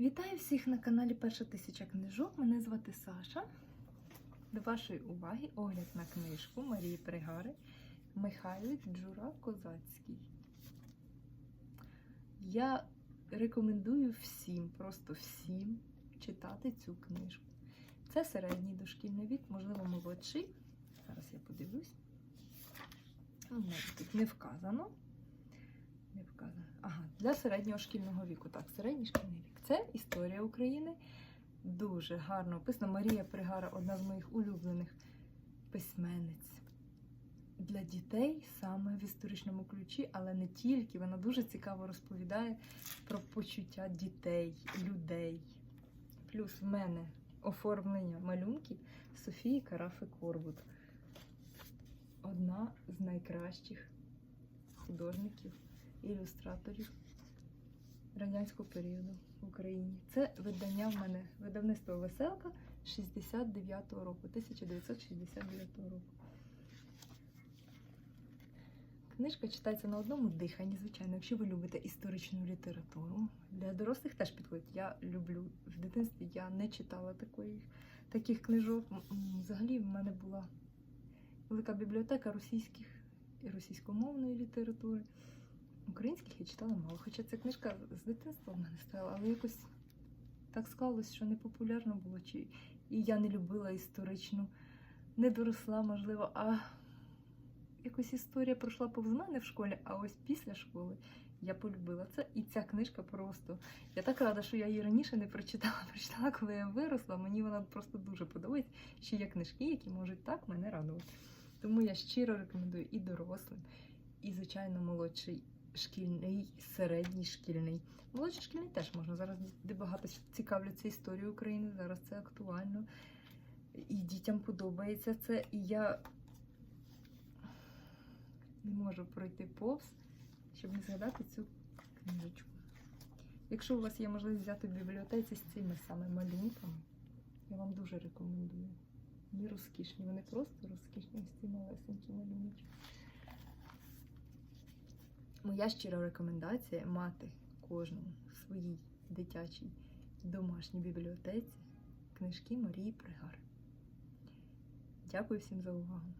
Вітаю всіх на каналі Перша тисяча книжок. Мене звати Саша. До вашої уваги огляд на книжку Марії Пригари Михайлик Джура Козацький. Я рекомендую всім, просто всім читати цю книжку. Це середній дошкільний вік, можливо, молодший. Зараз я подивлюсь. Тут не вказано. Не вказано. Ага, для середнього шкільного віку. Так, середній шкільний вік. Це історія України. Дуже гарно описана. Марія Пригара одна з моїх улюблених письменниць. Для дітей саме в історичному ключі, але не тільки. Вона дуже цікаво розповідає про почуття дітей, людей. Плюс в мене оформлення малюнків Софії Карафи Корбут. Одна з найкращих художників, ілюстраторів радянського періоду в Україні. Це видання в мене, видавництво Веселка 69-го року, 1969 року. Книжка читається на одному диханні, звичайно, якщо ви любите історичну літературу. Для дорослих теж підходить. Я люблю в дитинстві я не читала такої, таких книжок. Взагалі в мене була велика бібліотека російських і російськомовної літератури. Українських я читала мало, хоча ця книжка з дитинства в мене стояла, але якось так склалось, що не популярно було. Чи... І я не любила історичну, не доросла, можливо, а якось історія пройшла повз мене в школі, а ось після школи я полюбила це. І ця книжка просто. Я так рада, що я її раніше не прочитала. Прочитала, коли я виросла. Мені вона просто дуже подобається. Ще є книжки, які можуть так мене радувати. Тому я щиро рекомендую і дорослим, і, звичайно, молодший шкільний, середній шкільний. Молодший шкільний теж можна. Зараз багато цікавляться історією України. Зараз це актуально. І дітям подобається це. І я не можу пройти повз, щоб не згадати цю книжечку. Якщо у вас є можливість взяти в бібліотеці з цими саме малюнками, я вам дуже рекомендую. Вони розкішні, вони просто розкішні, ось ці малесенькі малюночки. Моя щира рекомендація мати кожному в своїй дитячій домашній бібліотеці книжки Марії Пригар. Дякую всім за увагу!